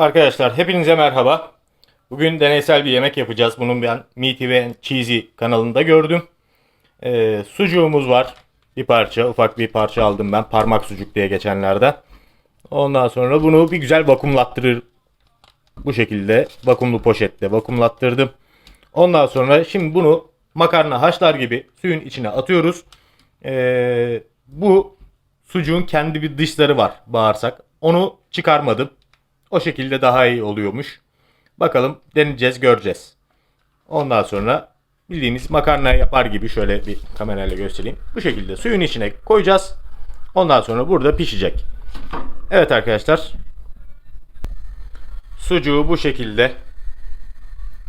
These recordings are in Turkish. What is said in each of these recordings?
Arkadaşlar hepinize merhaba. Bugün deneysel bir yemek yapacağız. Bunun ben Meaty ve Cheesy kanalında gördüm. Ee, sucuğumuz var. Bir parça, ufak bir parça aldım ben. Parmak sucuk diye geçenlerde. Ondan sonra bunu bir güzel vakumlattırır. Bu şekilde vakumlu poşette vakumlattırdım. Ondan sonra şimdi bunu makarna haşlar gibi suyun içine atıyoruz. Ee, bu sucuğun kendi bir dışları var bağırsak. Onu çıkarmadım. O şekilde daha iyi oluyormuş. Bakalım deneyeceğiz göreceğiz. Ondan sonra bildiğimiz makarna yapar gibi şöyle bir kamerayla göstereyim. Bu şekilde suyun içine koyacağız. Ondan sonra burada pişecek. Evet arkadaşlar. Sucuğu bu şekilde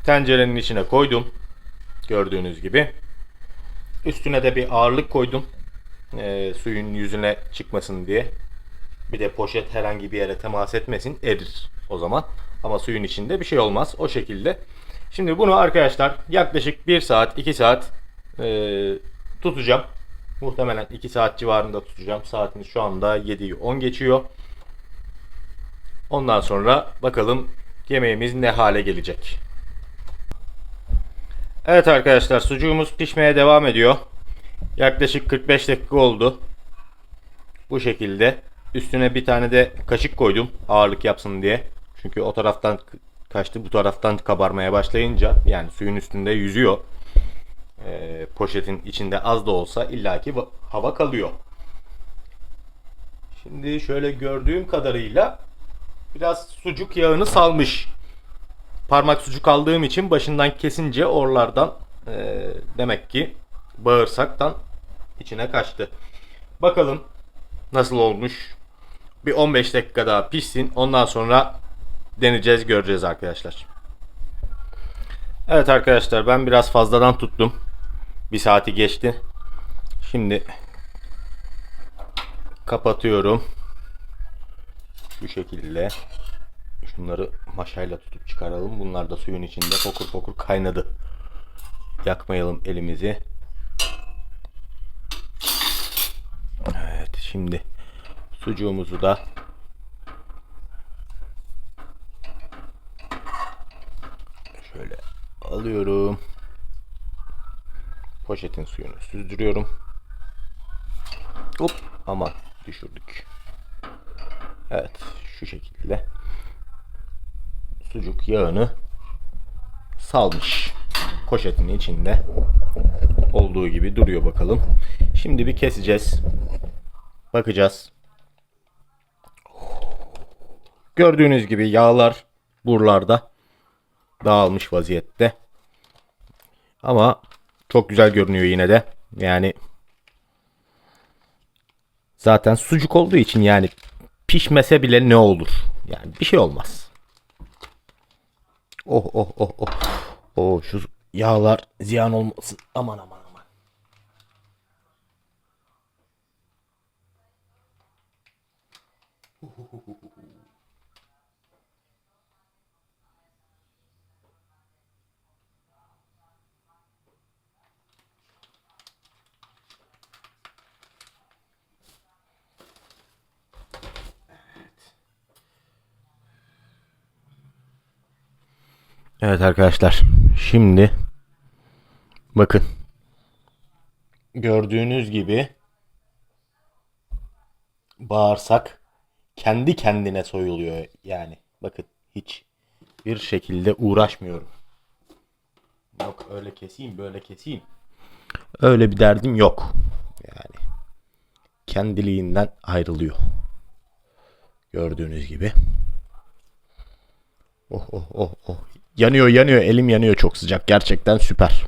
tencerenin içine koydum. Gördüğünüz gibi. Üstüne de bir ağırlık koydum. Ee, suyun yüzüne çıkmasın diye. Bir de poşet herhangi bir yere temas etmesin erir o zaman. Ama suyun içinde bir şey olmaz o şekilde. Şimdi bunu arkadaşlar yaklaşık 1 saat 2 saat e, tutacağım. Muhtemelen 2 saat civarında tutacağım. Saatimiz şu anda 7'yi 10 geçiyor. Ondan sonra bakalım yemeğimiz ne hale gelecek. Evet arkadaşlar sucuğumuz pişmeye devam ediyor. Yaklaşık 45 dakika oldu. Bu şekilde. Üstüne bir tane de kaşık koydum ağırlık yapsın diye. Çünkü o taraftan kaçtı bu taraftan kabarmaya başlayınca yani suyun üstünde yüzüyor. Ee, poşetin içinde az da olsa illaki va- hava kalıyor. Şimdi şöyle gördüğüm kadarıyla biraz sucuk yağını salmış. Parmak sucuk aldığım için başından kesince oralardan ee, demek ki bağırsaktan içine kaçtı. Bakalım nasıl olmuş. Bir 15 dakika daha pişsin. Ondan sonra deneyeceğiz, göreceğiz arkadaşlar. Evet arkadaşlar ben biraz fazladan tuttum. Bir saati geçti. Şimdi kapatıyorum. Bu şekilde. Şunları maşayla tutup çıkaralım. Bunlar da suyun içinde fokur fokur kaynadı. Yakmayalım elimizi. Evet şimdi sucuğumuzu da şöyle alıyorum. Poşetin suyunu süzdürüyorum. Hop aman düşürdük. Evet şu şekilde sucuk yağını salmış. Poşetin içinde olduğu gibi duruyor bakalım. Şimdi bir keseceğiz. Bakacağız. Gördüğünüz gibi yağlar buralarda dağılmış vaziyette. Ama çok güzel görünüyor yine de. Yani zaten sucuk olduğu için yani pişmese bile ne olur? Yani bir şey olmaz. Oh oh oh oh. Oh şu yağlar ziyan olmasın. Aman aman aman. Evet arkadaşlar. Şimdi bakın. Gördüğünüz gibi bağırsak kendi kendine soyuluyor yani. Bakın hiç bir şekilde uğraşmıyorum. Yok öyle keseyim böyle keseyim. Öyle bir derdim yok. Yani kendiliğinden ayrılıyor. Gördüğünüz gibi. Oh oh oh oh. Yanıyor yanıyor elim yanıyor çok sıcak gerçekten süper.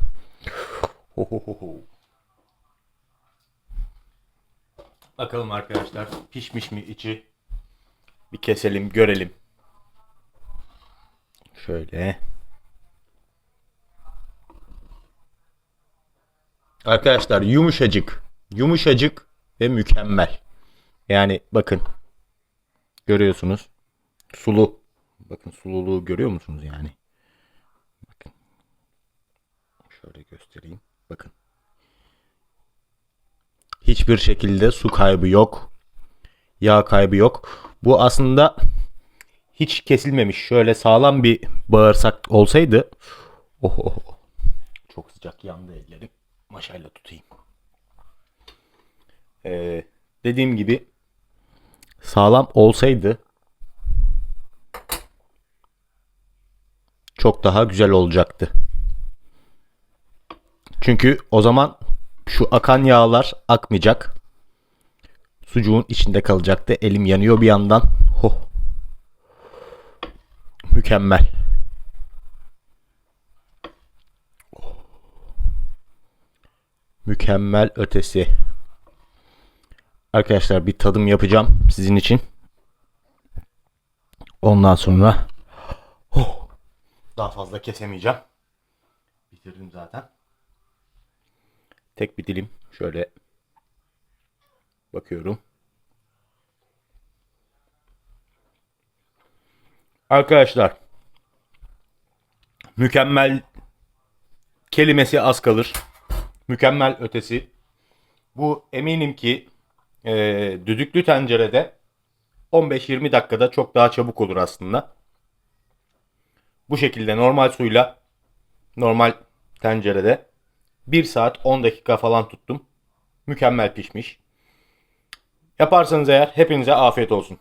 Bakalım arkadaşlar pişmiş mi içi? Bir keselim görelim. Şöyle. Arkadaşlar yumuşacık. Yumuşacık ve mükemmel. Yani bakın. Görüyorsunuz. Sulu. Bakın sululuğu görüyor musunuz yani? Bakın. Şöyle göstereyim. Bakın. Hiçbir şekilde su kaybı yok. Yağ kaybı yok. Bu aslında hiç kesilmemiş şöyle sağlam bir bağırsak olsaydı oh, oh, oh. çok sıcak yandı ellerim maşayla tutayım. Ee, dediğim gibi sağlam olsaydı çok daha güzel olacaktı. Çünkü o zaman şu akan yağlar akmayacak. Sucuğun içinde kalacaktı. Elim yanıyor bir yandan. Ho. Mükemmel. Mükemmel ötesi. Arkadaşlar bir tadım yapacağım sizin için. Ondan sonra oh, daha fazla kesemeyeceğim. Bitirdim zaten. Tek bir dilim şöyle bakıyorum. Arkadaşlar mükemmel kelimesi az kalır. Mükemmel ötesi. Bu eminim ki e, düdüklü tencerede 15-20 dakikada çok daha çabuk olur aslında. Bu şekilde normal suyla normal tencerede 1 saat 10 dakika falan tuttum. Mükemmel pişmiş. Yaparsanız eğer hepinize afiyet olsun.